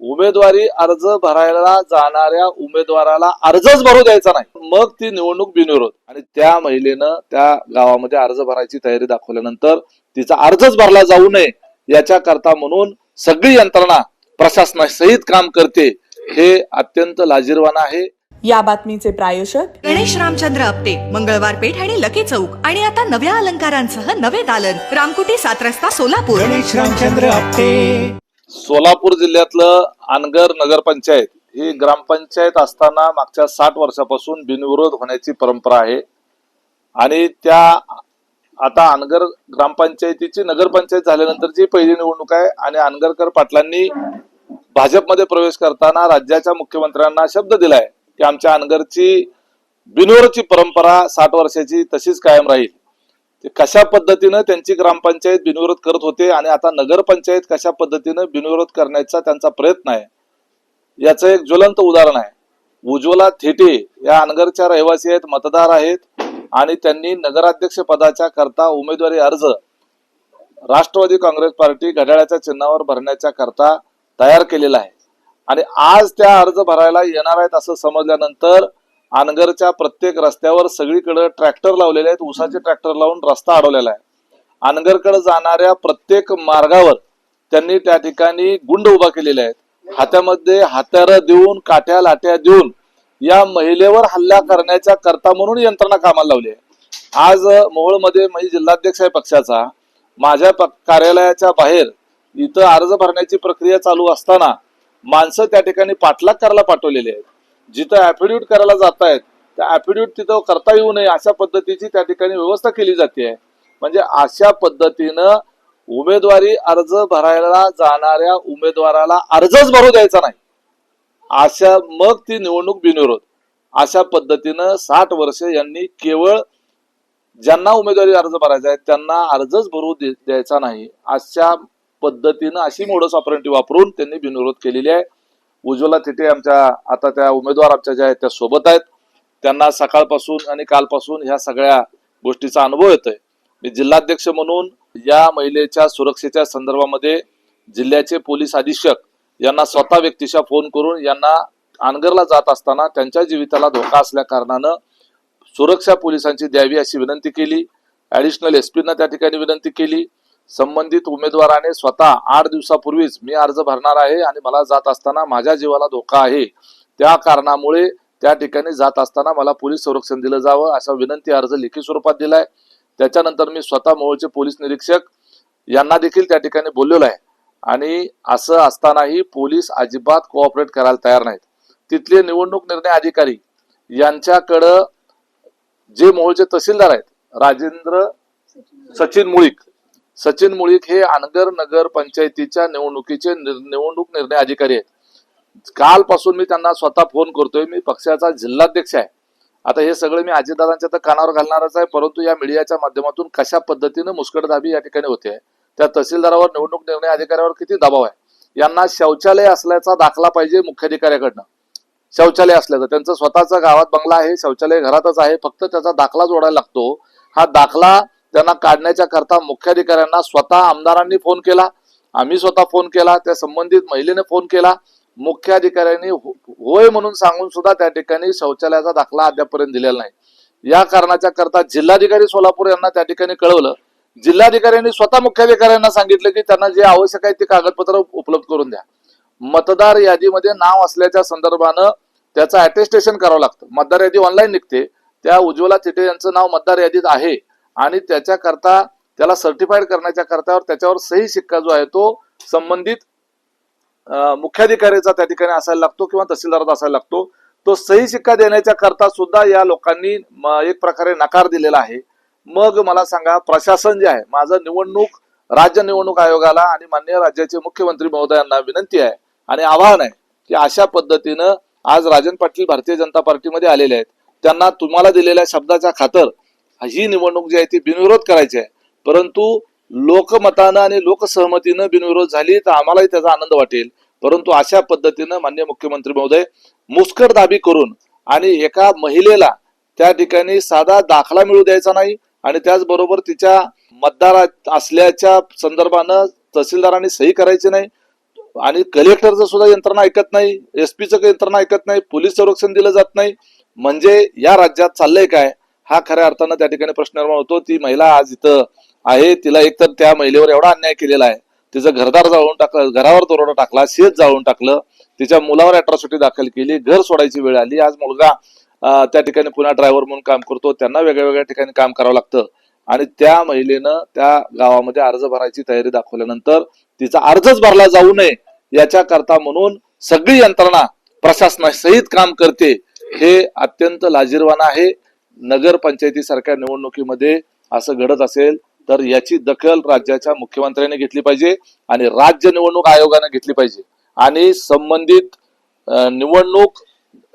उमेदवारी अर्ज भरायला जाणाऱ्या उमेदवाराला अर्जच भरू द्यायचा नाही. मग ती निवडणूक बिनविरोध. आणि त्या महिलेनं त्या गावामध्ये अर्ज भरायची तयारी दाखवल्यानंतर तिचा अर्जच भरला जाऊ नये याच्या करता म्हणून सगळी यंत्रणा प्रशासनासहित काम करते. हे अत्यंत लाजीरवान आहे. या बातमीचे प्रायोजक गणेश रामचंद्र आपटे मंगळवार पेठ आणि लकी चौक. आणि आता नव्या अलंकारांसह नवे दालन. रामकुटी सात रस्ता सोलापूर. गणेश रामचंद्र आपटे. सोलापूर जिल्ह्यातलं अनगर नगरपंचायत ही ग्रामपंचायत असताना मागच्या साठ वर्षापासून बिनविरोध होण्याची परंपरा आहे. आणि त्या आता अनगर ग्रामपंचायतीची नगरपंचायत झाल्यानंतरची पहिली निवडणूक आहे आणि अनगरकर पाटलांनी भाजपमध्ये प्रवेश करताना राज्याच्या मुख्यमंत्र्यांना शब्द दिलाय की आमच्या अनगरची बिनविरोधची परंपरा साठ वर्षाची तशीच कायम राहील. ते कशा पद्धतीनं त्यांची ग्रामपंचायत बिनविरोध करत होते आणि आता नगरपंचायत कशा पद्धतीनं बिनविरोध करण्याचा त्यांचा प्रयत्न आहे याचं एक ज्वलंत उदाहरण आहे. उज्ज्वला थेटे या अनगरच्या रहिवासी आहेत मतदार आहेत आणि त्यांनी नगराध्यक्ष पदाच्या करता उमेदवारी अर्ज राष्ट्रवादी काँग्रेस पार्टी घड्याळाच्या चिन्हावर भरण्याच्या करता तयार केलेला आहे. आणि आज त्या अर्ज भरायला येणार आहेत असं समजल्यानंतर अनगरच्या प्रत्येक रस्त्यावर सगळीकडे ट्रॅक्टर लावलेले आहेत. उसाचे ट्रॅक्टर लावून रस्ता अडवलेला आहे. अनगरकडे जाणाऱ्या प्रत्येक मार्गावर त्यांनी त्या ठिकाणी गुंड उभा केलेले आहेत. हातामध्ये हात्यारं देऊन काठ्या लाट्या देऊन या महिलेवर हल्ला करण्याच्या करता म्हणून यंत्रणा कामाला लावली आहे. आज मोहोळमध्ये मी जिल्हाध्यक्ष आहे पक्षाचा. माझ्या प- कार्यालयाच्या बाहेर इथं अर्ज भरण्याची प्रक्रिया चालू असताना माणसं त्या ठिकाणी पाठलाग करायला पाठवलेली आहेत. जिथं ऍफिडेव्हिट करायला जात आहेत त्या ऍफिडेव्हिट तिथं करता येऊ नये अशा पद्धतीची त्या ठिकाणी व्यवस्था केली जाते. म्हणजे अशा पद्धतीनं उमेदवारी अर्ज भरायला जाणाऱ्या उमेदवाराला अर्जच भरू द्यायचा नाही. अशा मग ती निवडणूक बिनविरोध. अशा पद्धतीनं साठ वर्ष यांनी केवळ ज्यांना उमेदवारी अर्ज भरायचा आहे त्यांना अर्जच भरू दे- द्यायचा नाही. अशा पद्धतीनं अशी मोडस ऑपरेंटी वापरून त्यांनी बिनविरोध केलेली आहे. उज्ज्वला तिथे आमच्या आता त्या उमेदवार आमच्या ज्या आहेत त्या सोबत आहेत. त्यांना सकाळपासून आणि कालपासून ह्या सगळ्या गोष्टीचा अनुभव येतोय. मी जिल्हाध्यक्ष म्हणून या महिलेच्या सुरक्षेच्या संदर्भामध्ये जिल्ह्याचे पोलीस अधीक्षक यांना स्वतः व्यक्तीशा फोन करून यांना अनगरला जात असताना त्यांच्या जीविताला धोका असल्या कारणानं सुरक्षा पोलिसांची द्यावी अशी विनंती केली. ऍडिशनल एसपीना त्या ठिकाणी विनंती केली. संबंधित उमेदवाराने स्वतः आठ दिवसापूर्वीच मी अर्ज भरणार आहे आणि मला जात असताना माझ्या जीवाला धोका आहे. त्या कारणामुळे त्या ठिकाणी जात असताना मला पोलीस संरक्षण दिलं जावं असा विनंती अर्ज लेखी स्वरूपात दिलाय. त्याच्यानंतर मी स्वतः मोहोळचे पोलीस निरीक्षक यांना देखील त्या ठिकाणी बोललेलो आहे. आणि असं असतानाही पोलीस अजिबात कोऑपरेट करायला तयार नाहीत. तिथले निवडणूक निर्णय अधिकारी यांच्याकडं जे मोहोळचे तहसीलदार आहेत राजेंद्र सचिन मुळीक सचिन मुळीक हे अनगर नगर पंचायतीच्या निवडणुकीचे निवडणूक निर्णय अधिकारी आहेत. कालपासून मी त्यांना स्वतः फोन करतोय. मी पक्षाचा जिल्हाध्यक्ष आहे. आता हे सगळं मी अजितदादांच्या तर कानावर घालणारच आहे. परंतु या मीडियाच्या माध्यमातून कशा पद्धतीनं मुस्कटदाबी या ठिकाणी होते त्या तहसीलदारावर निवडणूक निर्णय अधिकाऱ्यावर किती दबाव आहे यांना शौचालय असल्याचा दाखला पाहिजे मुख्याधिकाऱ्याकडनं. शौचालय असल्याचं त्यांचं स्वतःचा गावात बंगला आहे शौचालय घरातच आहे. फक्त त्याचा दाखला जोडायला लागतो. हा दाखला त्यांना काढण्याच्या करता मुख्याधिकाऱ्यांना स्वतः आमदारांनी फोन केला. आम्ही स्वतः फोन केला. त्या संबंधित महिलेने फोन केला. मुख्याधिकाऱ्यांनी हो-, होय म्हणून सांगून सुद्धा त्या ठिकाणी शौचालयाचा दाखला अद्यापर्यंत दिलेला नाही. या कारणाच्या करता जिल्हाधिकारी सोलापूर यांना त्या ठिकाणी कळवलं. जिल्हाधिकाऱ्यांनी स्वतः मुख्याधिकाऱ्यांना सांगितलं की त्यांना जे आवश्यक आहे ते कागदपत्र उपलब्ध करून द्या. मतदार यादीमध्ये नाव असल्याच्या संदर्भानं त्याचं अटेस्टेशन करावं लागतं. मतदार यादी ऑनलाईन निघते. त्या उज्ज्वला थिटे यांचं नाव मतदार यादीत आहे. आणि त्याच्याकरता त्याला सर्टिफाईड करण्याच्या करतावर त्याच्यावर सही शिक्का जो आहे तो संबंधित मुख्याधिकाऱ्याचा त्या ठिकाणी असायला लागतो किंवा तहसीलदाराचा असायला लागतो. तो सही शिक्का देण्याच्या करता सुद्धा या लोकांनी म, एक प्रकारे नकार दिलेला आहे. मग मला सांगा प्रशासन जे आहे माझं निवडणूक राज्य निवडणूक आयोगाला आणि माननीय राज्याचे मुख्यमंत्री महोदयांना विनंती आहे आणि आवाहन आहे की अशा पद्धतीनं आज राजन पाटील भारतीय जनता पार्टीमध्ये आलेले आहेत. त्यांना तुम्हाला दिलेल्या शब्दाच्या खातर ही निवडणूक जी आहे ती बिनविरोध करायची आहे. परंतु लोकमतानं आणि लोकसहमतीनं बिनविरोध झाली तर आम्हालाही त्याचा आनंद वाटेल. परंतु अशा पद्धतीनं मान्य मुख्यमंत्री महोदय मुस्कट दाबी करून आणि एका महिलेला त्या ठिकाणी साधा दाखला मिळू द्यायचा नाही आणि त्याचबरोबर तिच्या मतदार असल्याच्या संदर्भानं तहसीलदारांनी सही करायची नाही आणि कलेक्टरचं सुद्धा यंत्रणा ऐकत नाही एसपीचं यंत्रणा ऐकत नाही पोलीस संरक्षण दिलं जात नाही. म्हणजे या राज्यात चाललंय काय? हा खऱ्या अर्थानं त्या ठिकाणी प्रश्न निर्माण होतो. ती महिला आज इथं आहे. तिला एकतर त्या महिलेवर एवढा अन्याय केलेला आहे. तिचं घरदार जाळून टाकलं घरावर तोरडा टाकला शेत जाळून टाकलं तिच्या मुलावर अट्रॉसिटी दाखल केली घर सोडायची वेळ आली. आज मुलगा त्या ठिकाणी पुन्हा ड्रायव्हर म्हणून काम करतो. त्यांना वेगळ्या वेगळ्या ठिकाणी काम करावं लागतं. आणि त्या महिलेनं त्या गावामध्ये अर्ज भरायची तयारी दाखवल्यानंतर तिचा अर्जच भरला जाऊ नये याच्या करता म्हणून सगळी यंत्रणा प्रशासनासहित काम करते. हे अत्यंत लाजीरवान आहे. नगरपंचायती सारख्या निवडणुकीमध्ये असं घडत असेल तर याची दखल राज्याच्या मुख्यमंत्र्यांनी घेतली पाहिजे आणि राज्य निवडणूक आयोगाने घेतली पाहिजे. आणि संबंधित निवडणूक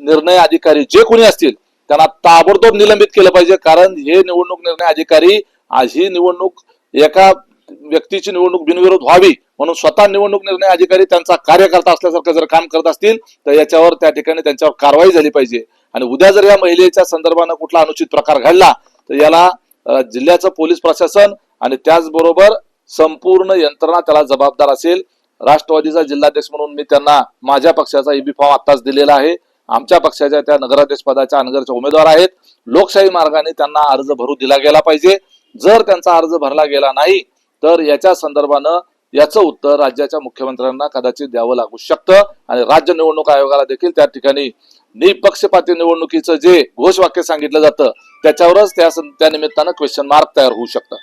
निर्णय अधिकारी जे कोणी असतील त्यांना ताबडतोब निलंबित केलं पाहिजे. कारण हे निवडणूक निर्णय अधिकारी ही निवडणूक एका व्यक्तीची निवडणूक बिनविरोध व्हावी म्हणून स्वतः निवडणूक निर्णय अधिकारी त्यांचा कार्यकर्ता असल्यासारखं जर काम करत असतील तर याच्यावर त्या ठिकाणी त्यांच्यावर कारवाई झाली पाहिजे. आणि उद्या जर या महिलेच्या संदर्भानं कुठला अनुचित प्रकार घडला तर याला जिल्ह्याचं पोलीस प्रशासन आणि त्याचबरोबर संपूर्ण यंत्रणा त्याला जबाबदार असेल. राष्ट्रवादीचा जिल्हाध्यक्ष म्हणून मी त्यांना माझ्या पक्षाचा ईबी फॉर्म आत्ताच दिलेला आहे. आमच्या पक्षाच्या त्या नगराध्यक्ष पदाच्या अनगरच्या उमेदवार आहेत. लोकशाही मार्गाने त्यांना अर्ज भरू दिला गेला पाहिजे. जर त्यांचा अर्ज भरला गेला नाही तर याच्या संदर्भानं याचं उत्तर राज्याच्या मुख्यमंत्र्यांना कदाचित द्यावं लागू शकतं. आणि राज्य निवडणूक आयोगाला देखील त्या ठिकाणी निपक्षपाती निवडणुकीचं जे घोषवाक्य सांगितलं जातं त्याच्यावरच त्या सं- क्वेश्चन मार्क तयार होऊ शकतं.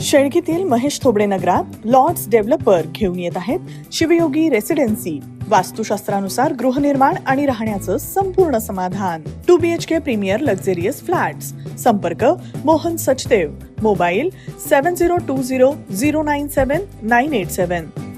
शेळकीतील महेश थोबडे नगरात लॉर्ड्स डेव्हलपर घेऊन येत आहेत शिवयोगी रेसिडेन्सी वास्तुशास्त्रानुसार गृहनिर्माण आणि राहण्याचं संपूर्ण समाधान. Two B H K premier luxurious flats संपर्क Mohan Sachdev. Mobile seven zero two zero zero nine seven nine eight seven